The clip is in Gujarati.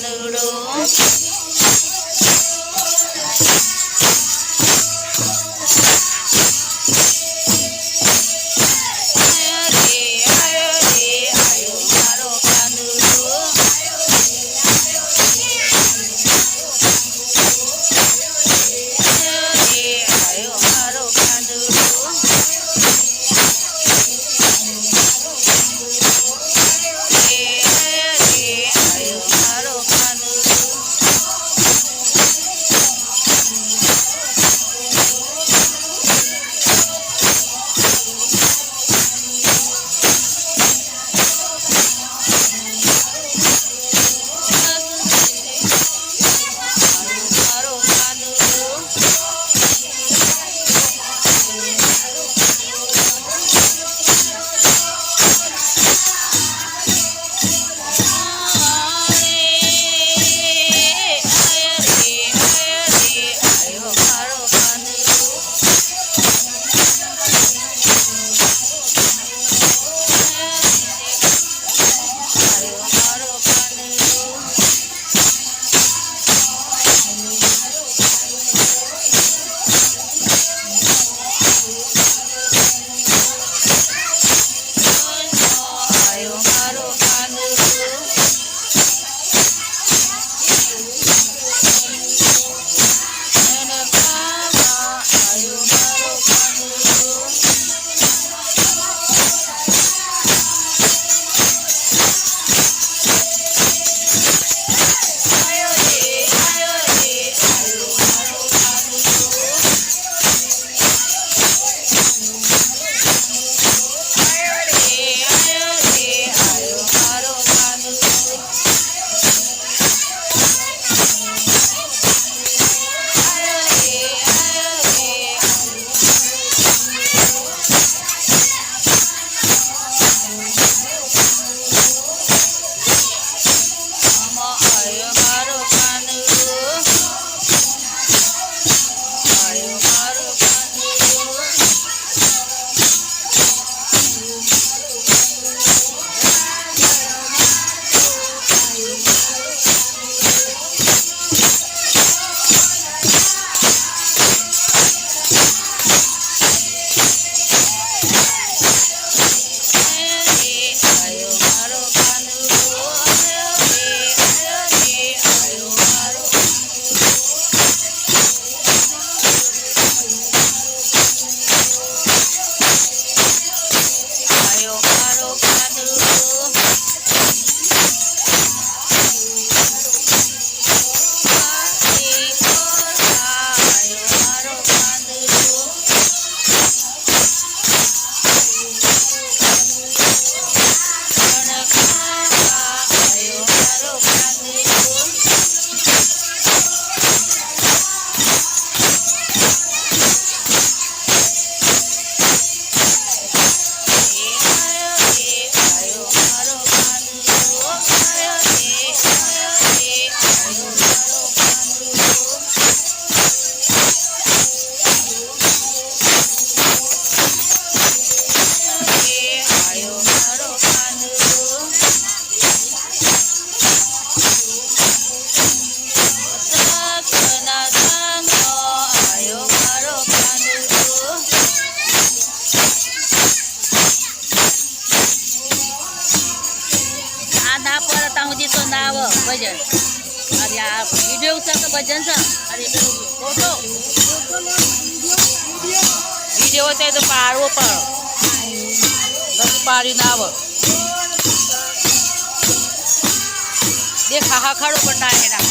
ஆண்டவரோடும் છે અરે આ વીડિયો ઉતાર તો ભજન છે. અરે ફોટો વીડિયો ઉતાર તો પાડવો પણ. પાડીને દેખા હા હાહાખાડો પણ ના એના.